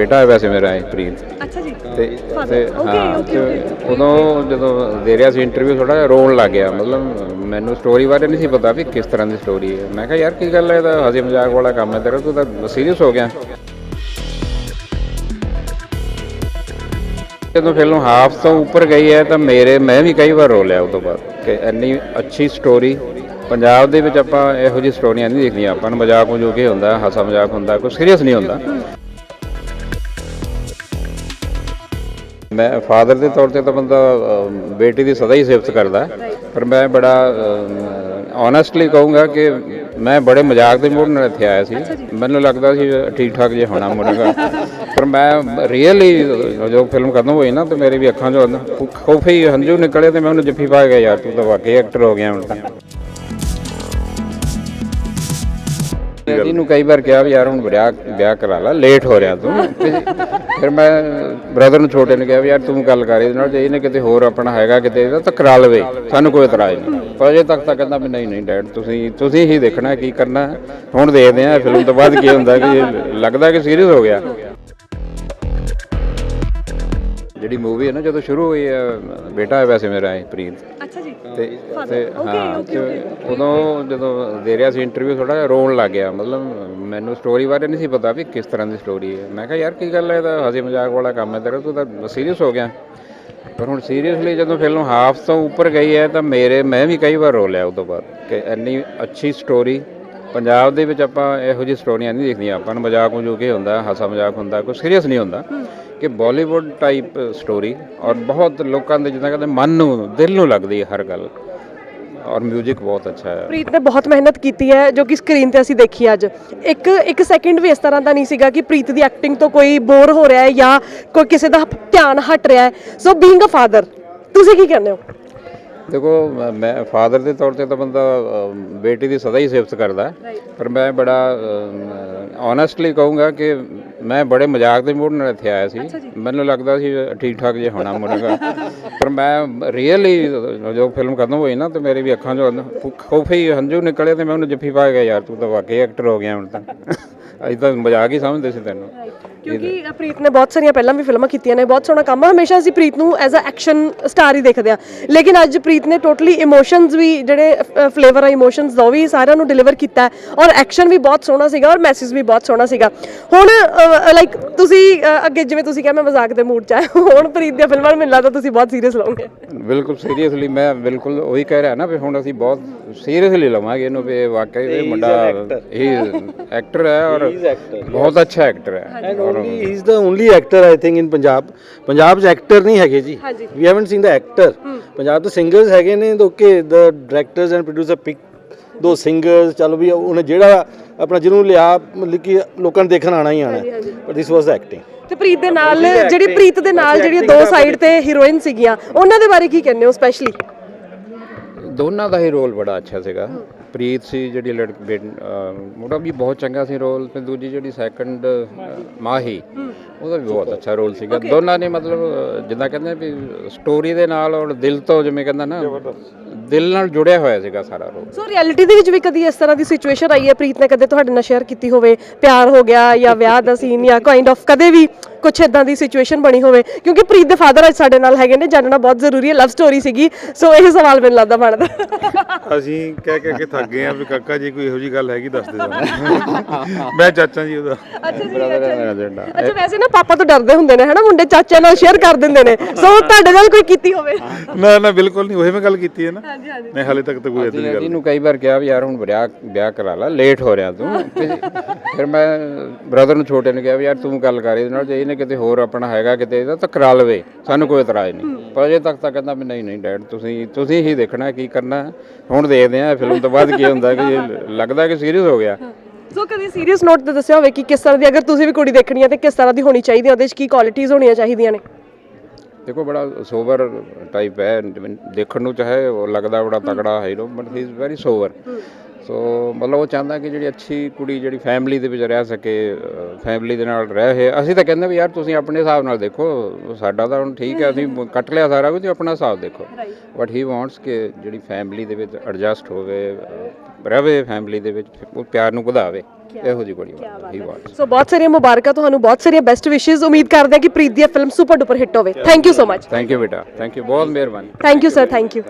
ਬੇਟਾ ਹੈ ਵੈਸੇ ਮੇਰਾ ਇਹ ਪ੍ਰੀਤ। ਅੱਛਾ ਜੀ। ਤੇ ਤੇ ਹਾਂ ਤੇ ਉਦੋਂ ਜਦੋਂ ਦੇ ਰਿਹਾ ਸੀ ਇੰਟਰਵਿਊ ਥੋੜਾ ਜਿਹਾ ਰੋਣ ਲੱਗ ਗਿਆ। ਮਤਲਬ ਮੈਨੂੰ ਸਟੋਰੀ ਬਾਰੇ ਨਹੀਂ ਸੀ ਪਤਾ ਵੀ ਕਿਸ ਤਰ੍ਹਾਂ ਦੀ ਸਟੋਰੀ ਹੈ। ਮੈਂ ਕਿਹਾ ਯਾਰ ਕੀ ਗੱਲ ਹੈ? ਇਹ ਤਾਂ ਹਸੀ ਮਜ਼ਾਕ ਵਾਲਾ ਕੰਮ ਹੈ ਤੇਰਾ ਤੂੰ ਤਾਂ ਸੀਰੀਅਸ ਹੋ ਗਿਆ। ਜਦੋਂ ਫਿਲਮ ਹਾਫ ਤੋਂ ਉੱਪਰ ਗਈ ਹੈ ਤਾਂ ਮੇਰੇ ਮੈਂ ਵੀ ਕਈ ਵਾਰ ਰੋ ਲਿਆ ਉਸ ਤੋਂ ਬਾਅਦ ਕਿ ਇੰਨੀ ਅੱਛੀ ਸਟੋਰੀ ਪੰਜਾਬ ਦੇ ਵਿੱਚ ਆਪਾਂ ਇਹੋ ਜਿਹੀ ਸਟੋਰੀਆਂ ਨਹੀਂ ਦੇਖਦੀਆਂ। ਆਪਾਂ ਨੂੰ ਮਜ਼ਾਕ ਮਜੂਕ ਹੀ ਹੁੰਦਾ ਹਾਸਾ ਮਜ਼ਾਕ ਹੁੰਦਾ ਕੋਈ ਸੀਰੀਅਸ ਨਹੀਂ ਹੁੰਦਾ। ਮੈਂ ਫਾਦਰ ਦੇ ਤੌਰ ਤੇ ਤਾਂ ਬੰਦਾ ਬੇਟੀ ਦੀ ਸਦਾ ਹੀ ਸਿਫਤ ਕਰਦਾ। ਪਰ ਮੈਂ ਬੜਾ ਓਨੈਸਟਲੀ ਕਹੂੰਗਾ ਕਿ ਮੈਂ ਬੜੇ ਮਜ਼ਾਕ ਦੇ ਮੂਡ ਨਾਲ ਇੱਥੇ ਆਇਆ ਸੀ। ਮੈਨੂੰ ਲੱਗਦਾ ਸੀ ਠੀਕ ਠਾਕ ਜੇ ਹੋਣਾ ਮੁੰਡਾ ਪਰ ਮੈਂ ਰੀਅਲੀ ਜੋ ਫਿਲਮ ਖਤਮ ਹੋਈ ਨਾ ਤੇ ਮੇਰੇ ਵੀ ਅੱਖਾਂ 'ਚੋਂ ਖੋਫੇ ਹੀ ਹੰਝੂ ਨਿਕਲੇ ਤੇ ਮੈਂ ਉਹਨੂੰ ਜੱਫੀ ਪਾ ਗਿਆ ਯਾਰ ਤੂੰ ਤਾਂ ਵਾਕਈ ਐਕਟਰ ਹੋ ਗਿਆ ਹੁਣ ਤਾਂ। ਜੀ ਨੂੰ ਕਈ ਵਾਰ ਕਿਹਾ ਵੀ ਯਾਰ ਹੁਣ ਵਿਆਹ ਵਿਆਹ ਕਰਾ ਲਾ ਲੇਟ ਹੋ ਰਿਹਾ ਤੂੰ। ਤੇ ਫਿਰ ਮੈਂ ਬ੍ਰਦਰ ਨੂੰ ਛੋਟੇ ਨੂੰ ਕਿਹਾ ਵੀ ਯਾਰ ਤੂੰ ਗੱਲ ਕਰ ਇਹਦੇ ਨਾਲ ਜੇ ਇਹਨੇ ਕਿਤੇ ਹੋਰ ਆਪਣਾ ਹੈਗਾ ਕਿਤੇ ਇਹਦਾ ਤਾਂ ਕਰਾ ਲਵੇ। ਸਾਨੂੰ ਕੋਈ ਇਤਰਾਜ਼ ਨਹੀਂ। ਪਰ ਅਜੇ ਤੱਕ ਤਾਂ ਕਹਿੰਦਾ ਵੀ ਨਹੀਂ ਨਹੀਂ ਡੈਡ ਤੁਸੀਂ ਤੁਸੀਂ ਹੀ ਦੇਖਣਾ ਕੀ ਕਰਨਾ। ਹੁਣ ਦੇਖਦੇ ਆ ਫਿਲਮ ਤੋਂ ਬਾਅਦ ਕੀ ਹੁੰਦਾ ਕਿ ਲੱਗਦਾ ਕਿ ਸੀਰੀਅਸ ਹੋ ਗਿਆ। ਜਿਹੜੀ ਮੂਵੀ ਹੈ ਨਾ ਜਦੋਂ ਸ਼ੁਰੂ ਹੋਈ ਹੈ ਬੇਟਾ ਹੈ ਵੈਸੇ ਮੇਰਾ ਇਹ ਪ੍ਰੀਤ। ਅੱਛਾ ਜੀ। ਤੇ ਤੇ ਹਾਂ ਤੇ ਉਦੋਂ ਜਦੋਂ ਦੇ ਰਿਹਾ ਸੀ ਇੰਟਰਵਿਊ ਥੋੜਾ ਰੋਣ ਲੱਗ ਗਿਆ। ਮਤਲਬ ਮੈਨੂੰ ਸਟੋਰੀ ਬਾਰੇ ਨਹੀਂ ਸੀ ਪਤਾ ਵੀ ਕਿਸ ਤਰ੍ਹਾਂ ਦੀ ਸਟੋਰੀ ਹੈ। ਮੈਂ ਕਿਹਾ ਯਾਰ ਕੀ ਗੱਲ ਹੈ? ਇਹ ਤਾਂ ਹਸੀ ਮਜ਼ਾਕ ਵਾਲਾ ਕੰਮ ਹੈ ਤੇਰਾ ਤੂੰ ਤਾਂ ਸੀਰੀਅਸ ਹੋ ਗਿਆ। ਪਰ ਹੁਣ ਸੀਰੀਅਸਲੀ ਜਦੋਂ ਫਿਲਮ ਹਾਫ ਤੋਂ ਉੱਪਰ ਗਈ ਹੈ ਤਾਂ ਮੇਰੇ ਮੈਂ ਵੀ ਕਈ ਵਾਰ ਰੋ ਲਿਆ ਉਸ ਤੋਂ ਬਾਅਦ ਕਿ ਇੰਨੀ ਅੱਛੀ ਸਟੋਰੀ ਪੰਜਾਬ ਦੇ ਵਿੱਚ ਆਪਾਂ ਇਹੋ ਜਿਹੀ ਸਟੋਰੀਆਂ ਨਹੀਂ ਦੇਖਦੀਆਂ ਆਪਾਂ ਨੂੰ ਮਜ਼ਾਕ ਮਜੂਕ ਹੀ ਹੁੰਦਾ ਹਾਸਾ ਮਜ਼ਾਕ ਹੁੰਦਾ ਕੋਈ ਸੀਰੀਅਸ ਨਹੀਂ ਹੁੰਦਾ। ਕਿ ਬਾਲੀਵੁੱਡ ਟਾਈਪ ਸਟੋਰੀ ਔਰ ਬਹੁਤ ਲੋਕਾਂ ਦੇ ਜਿੱਦਾਂ ਕਹਿੰਦੇ ਮਨ ਨੂੰ ਦਿਲ ਨੂੰ ਲੱਗਦੀ ਹੈ ਹਰ ਗੱਲ। ਔਰ 뮤직 ਬਹੁਤ ਅੱਛਾ ਹੈ। ਪ੍ਰੀਤ ਨੇ ਬਹੁਤ ਮਿਹਨਤ ਕੀਤੀ ਹੈ ਜੋ ਕਿ ਸਕਰੀਨ ਤੇ ਅਸੀਂ ਦੇਖੀ ਅੱਜ। ਇੱਕ ਇੱਕ ਸੈਕਿੰਡ ਵੀ ਇਸ ਤਰ੍ਹਾਂ ਦਾ ਨਹੀਂ ਸੀਗਾ ਕਿ ਪ੍ਰੀਤ ਦੀ ਐਕਟਿੰਗ ਤੋਂ ਕੋਈ ਬੋਰ ਹੋ ਰਿਹਾ ਹੈ ਜਾਂ ਕੋਈ ਕਿਸੇ ਦਾ ਧਿਆਨ ਹਟ ਰਿਹਾ ਹੈ। ਸੋ ਬੀਇੰਗ ਅ ਫਾਦਰ ਤੁਸੀਂ ਕੀ ਕਹਿੰਦੇ ਹੋ? ਦੇਖੋ ਮ- ਫਾਦਰ ਦੇ ਤੌਰ ਤੇ ਤਾਂ ਬੰਦਾ ਬੇਟੀ ਦੀ ਸਦਾ ਹੀ ਸਿਫਤ ਕਰਦਾ। ਪਰ ਮੈਂ ਬੜਾ ਓਨੈਸਟਲੀ ਕਹੂੰਗਾ ਕਿ ਮੈਂ ਬੜੇ ਮਜ਼ਾਕ ਦੇ ਮੂਡ ਨਾਲ ਇੱਥੇ ਆਇਆ ਸੀ। ਮੈਨੂੰ ਲੱਗਦਾ ਸੀ ਠੀਕ ਠਾਕ ਜੇ ਹੋਣਾ ਮੁੰਡਾ ਪਰ ਮੈਂ ਰੀਅਲੀ ਜੋ ਫਿਲਮ ਖਤਮ ਹੋਈ ਨਾ ਤੇ ਮੇਰੇ ਵੀ ਅੱਖਾਂ 'ਚੋਂ ਖੋਫੇ ਹੀ ਹੰਝੂ ਨਿਕਲੇ ਤੇ ਮੈਂ ਉਹਨੂੰ ਜੱਫੀ ਪਾ ਗਿਆ ਯਾਰ ਤੂੰ ਤਾਂ ਵਾਕਈ ਐਕਟਰ ਹੋ ਗਿਆ ਹੁਣ ਤਾਂ। ਅਜੇ ਤਾਂ ਮਜ਼ਾਕ ਹੀ ਸਮਝਦੇ ਸੀ ਤੈਨੂੰ। ਕਿਉਂਕਿ ਪ੍ਰੀਤ ਨੇ ਬਹੁਤ ਸਾਰੀਆਂ ਪਹਿਲਾਂ ਵੀ ਫਿਲਮਾਂ ਕੀਤੀਆਂ ਨੇ ਬਹੁਤ ਸੋਹਣਾ ਕੰਮ ਹਮੇਸ਼ਾ ਅਸੀਂ ਪ੍ਰੀਤ ਨੂੰ ਐਜ਼ ਅ ਐਕਸ਼ਨ ਸਟਾਰ ਹੀ ਦੇਖਦੇ ਆ। ਲੇਕਿਨ ਅੱਜ ਪ੍ਰੀਤ ਨੇ ਟੋਟਲੀ ਇਮੋਸ਼ਨਸ ਵੀ ਜਿਹੜੇ ਫਲੇਵਰ ਆ ਇਮੋਸ਼ਨਸ ਦਾ ਉਹ ਵੀ ਸਾਰਿਆਂ ਨੂੰ ਡਿਲੀਵਰ ਕੀਤਾ ਔਰ ਐਕਸ਼ਨ ਵੀ ਬਹੁਤ ਸੋਹਣਾ ਸੀਗਾ ਔਰ ਮੈਸੇਜ ਵੀ ਬਹੁਤ ਸੋਹਣਾ ਸੀਗਾ। ਹੁਣ ਲਾਈਕ ਤੁਸੀਂ ਅੱਗੇ ਜਿਵੇਂ ਤੁਸੀਂ ਕਿਹਾ ਮੈਂ ਮਜ਼ਾਕ ਦੇ ਮੂਡ 'ਚ ਆ। ਹੁਣ ਪ੍ਰੀਤ ਦੀਆਂ ਫਿਲਮਾਂ ਮੈਨੂੰ ਲੱਗਦਾ ਤੁਸੀਂ ਬਹੁਤ ਸੀਰੀਅਸ ਲਓਗੇ ਬਿਲਕੁਲ ਸੀਰੀਅਸਲੀ ਮੈਂ ਬਿਲਕੁਲ ਉਹੀ ਕਹਿ ਰਿਹਾ ਨਾ ਵੀ ਹੁਣ ਅਸੀਂ ਬਹੁਤ ਸੀਰੀਅਸਲੀ ਲਵਾਂਗੇ ਇਹਨੂੰ ਵੀ ਵਾਕਈ ਇਹ ਮੁੰਡਾ ਇਹ ਐਕਟਰ ਹੈ ਔਰ ਬਹੁਤ ਅੱਛਾ ਐਕਟਰ ਹੈ। And only he is the only actor I think in Punjab Punjab 'ਚ ਐਕਟਰ ਨਹੀਂ ਹੈਗੇ ਜੀ। We haven't seen the actor Punjab ਤੋਂ ਸਿੰਗਰਸ ਹੈਗੇ ਨੇ okay the directors and producer pick ਦੋ ਸਿੰਗਰਸ ਚਲੋ ਵੀ ਉਹਨੇ ਜਿਹੜਾ ਆਪਣਾ ਜਿਹਨੂੰ ਲਿਆ ਮਤਲਬ ਕਿ ਲੋਕਾਂ ਨੂੰ ਦੇਖਣ ਆਣਾ ਹੀ ਆਣਾ। ਪਰ ਦਿਸ ਵਾਸ ਐਕਟਿੰਗ ਤੇ ਪ੍ਰੀਤ ਦੇ ਨਾਲ ਜਿਹੜੀ ਪ੍ਰੀਤ ਦੇ ਨਾਲ ਜਿਹੜੀਆਂ ਦੋ ਸਾਈਡ ਤੇ ਹੀਰੋਇਨ ਸੀਗੀਆਂ ਉਹਨਾਂ ਦੇ ਬਾਰੇ ਕੀ ਕਹਿੰਦੇ ਹੋ ਸਪੈਸ਼ਲੀ ਦੋਨਾਂ ਦਾ ਹੀ ਰੋਲ ਬੜਾ ਅੱਛਾ ਸੀਗਾ। ਪ੍ਰੀਤ ਸੀ ਜਿਹੜੀ ਲੜਕੀ ਮੁੰਡਾ ਵੀ ਬਹੁਤ ਚੰਗਾ ਸੀ ਰੋਲ ਤੇ ਦੂਜੀ ਜਿਹੜੀ ਸੈਕੰਡ ਮਾਹੀ ਉਹਦਾ ਵੀ ਬਹੁਤ ਅੱਛਾ ਰੋਲ ਸੀਗਾ। ਦੋਨਾਂ ਨੇ ਮਤਲਬ ਜਿੱਦਾਂ ਕਹਿੰਦੇ ਵੀ ਸਟੋਰੀ ਦੇ ਨਾਲ ਔਰ ਦਿਲ ਤੋਂ ਜਿਵੇਂ ਕਹਿੰਦਾ ਨਾ ਦਿਲ ਨਾਲ ਜੁੜਿਆ ਹੋਇਆ ਸੀਗਾ ਸਾਰਾ ਰੋਲ। ਸੋ ਰਿਐਲਿਟੀ ਦੇ ਵਿੱਚ ਵੀ ਕਦੀ ਇਸ ਤਰ੍ਹਾਂ ਦੀ ਸਿਚੁਏਸ਼ਨ ਆਈ ਹੈ? ਪ੍ਰੀਤ ਨੇ ਕਦੇ ਤੁਹਾਡੇ ਨਾਲ ਸ਼ੇਅਰ ਕੀਤੀ ਹੋਵੇ? ਪਿਆਰ ਹੋ ਗਿਆ ਜਾਂ ਵਿਆਹ ਦਾ ਸੀਨ ਜਾਂ ਕਾਈਂਡ ਆਫ ਕਦੇ ਵੀ ਕੁਛ ਇਦਾਂ ਦੀ ਸਿਚੁਏਸ਼ਨ ਬਣੀ ਹੋਵੇ? ਕਿਉਂਕਿ ਪ੍ਰੀਤ ਦੇ ਫਾਦਰ ਅੱਜ ਸਾਡੇ ਨਾਲ ਹੈਗੇ ਨੇ ਜਾਣਨਾ ਬਹੁਤ ਜ਼ਰੂਰੀ ਹੈ ਲਵ ਸਟੋਰੀ ਸੀਗੀ। ਸੋ ਇਹ ਸਵਾਲ ਮੈਨੂੰ ਲੱਗਦਾ ਬਣਦਾ। ਅਸੀਂ ਕਹਿ ਕਹਿ ਕੇ ਥੱਕ ਗਏ ਆ ਵੀ ਕਾਕਾ ਜੀ ਕੋਈ ਇਹੋ ਜੀ ਗੱਲ ਹੈਗੀ ਦੱਸ ਦੇ ਸਾਨੂੰ। ਮੈਂ ਚਾਚਾ ਜੀ ਉਹਦਾ। ਅੱਛਾ ਜੀ ਮੇਰਾ ਵੈਸੇ ਨਾ ਪਾਪਾ ਤੋਂ ਡਰਦੇ ਹੁੰਦੇ ਨੇ ਹਨਾ? ਮੁੰਡੇ ਚਾਚੇ ਨਾਲ ਸ਼ੇਅਰ ਕਰ ਦਿੰਦੇ ਨੇ। ਸੋ ਤੁਹਾਡੇ ਨਾਲ ਕੋਈ ਕੀਤੀ ਹੋਵੇ? ਨਾ ਨਾ ਬਿਲਕੁਲ ਨਹੀਂ ਉਹੀ ਮੈਂ ਗੱਲ ਕੀਤੀ ਹੈ ਨਾ। ਹਾਂਜੀ ਹਾਂਜੀ। ਨਹੀਂ ਹਾਲੇ ਤੱਕ ਤਾਂ ਕੋਈ ਇਦਾਂ ਦੀ ਗੱਲ ਇਹਨੂੰ ਕਈ ਵਾਰ ਕਿਹਾ ਵੀ ਯਾਰ ਹੁਣ ਵਿਆਹ ਵਿਆਹ ਕਰਾ ਲਾ ਲੇਟ ਹੋ ਰਿਹਾ ਤੂੰ। ਤੇ ਫਿਰ ਮੈਂ ਬ੍ਰਦਰ ਨੂੰ ਛੋਟੇ ਨੂੰ ਕਿਹਾ ਵੀ ਯਾਰ ਤੂੰ ਗੱਲ ਕਰ ਇਹਦੇ ਨਾਲ ਜੇ ਇਹਨੇ ਕਿਤੇ ਹੋਰ ਆਪਣਾ ਹੈਗਾ ਕਿਤੇ ਇਹਦਾ ਤਾਂ ਕਰਾ ਲਵੇ। ਸਾਨੂੰ ਕੋਈ ਇਤਰਾਜ਼ ਨਹੀਂ। ਪਰ ਅਜੇ ਤੱਕ ਤਾਂ ਕਹਿੰਦਾ ਵੀ ਨਹੀਂ ਨਹੀਂ ਡੈਡ ਤੁਸੀਂ ਤੁਸੀਂ ਹੀ ਦੇਖਣਾ ਕੀ ਕਰਨਾ। ਹੁਣ ਦੇਖਦੇ ਆ ਫਿਲਮ ਤੋਂ ਬਾਅਦ ਕੀ ਹੁੰਦਾ ਕਿ ਲੱਗਦਾ ਕਿ ਸੀਰੀਅਸ ਹੋ ਗਿਆ। ਸੋ ਕਦੀ ਸੀਰੀਅਸ ਨੋਟ ਤੇ ਦੱਸਿਆ ਹੋਵੇ ਕਿ ਕਿਸ ਤਰ੍ਹਾਂ ਦੀ ਅਗਰ ਤੁਸੀਂ ਵੀ ਕੁੜੀ ਦੇਖਣੀ ਹੈ ਤੇ ਕਿਸ ਤਰ੍ਹਾਂ ਦੀ ਹੋਣੀ ਚਾਹੀਦੀ ਹੈ ਉਹਦੇ ਵਿੱਚ ਕੀ ਕੁਆਲਿਟੀਆਂ ਹੋਣੀਆਂ ਚਾਹੀਦੀਆਂ ਨੇ? ਦੇਖੋ ਬੜਾ ਸੋਵਰ ਟਾਈਪ ਹੈ। ਦੇਖਣ ਨੂੰ ਚਾਹੇ ਉਹ ਲੱਗਦਾ ਬੜਾ ਤਕੜਾ hero but he is very sober so ਮਤਲਬ ਉਹ ਚਾਹੁੰਦਾ ਕਿ ਜਿਹੜੀ ਅੱਛੀ ਕੁੜੀ ਜਿਹੜੀ ਫੈਮਿਲੀ ਦੇ ਵਿੱਚ ਰਹਿ ਸਕੇ ਫੈਮਿਲੀ ਦੇ ਨਾਲ ਰਹੇ। ਅਸੀਂ ਤਾਂ ਕਹਿੰਦੇ ਵੀ ਯਾਰ ਤੁਸੀਂ ਆਪਣੇ ਹਿਸਾਬ ਨਾਲ ਦੇਖੋ ਸਾਡਾ ਤਾਂ ਹੁਣ ਠੀਕ ਹੈ ਅਸੀਂ ਕੱਟ ਲਿਆ ਸਾਰਾ ਕੁਝ ਆਪਣਾ ਹਿਸਾਬ ਦੇਖੋ। ਬਟ ਹੀ ਵਾਂਟਸ ਕਿ ਜਿਹੜੀ ਫੈਮਿਲੀ ਦੇ ਵਿੱਚ ਐਡਜਸਟ ਹੋਵੇ ਰਵੇ ਫੈਮਿਲੀ ਦੇ ਵਿੱਚ ਉਹ ਪਿਆਰ ਨੂੰ ਵਧਾਵੇ। ਇਹੋ ਜਿਹੀ ਕੁੜੀ ਹੀ। ਵਾਂਟਸ ਸੋ ਬਹੁਤ ਸਾਰੀਆਂ ਮੁਬਾਰਕਾਂ ਤੁਹਾਨੂੰ ਬਹੁਤ ਸਾਰੀਆਂ ਬੈਸਟ ਵਿਸ਼ੇਸ ਉਮੀਦ ਕਰਦੇ ਹਾਂ ਕਿ ਪ੍ਰੀਤ ਦੀ ਫਿਲਮ ਸੁਪਰ ਡੁਪਰ ਹਿੱਟ ਹੋਵੇ। Thank you so much thank you ਬੇਟਾ। ਥੈਂਕ ਯੂ ਬਹੁਤ ਮਿਹਰਬਾਨੀ। Thank you sir thank you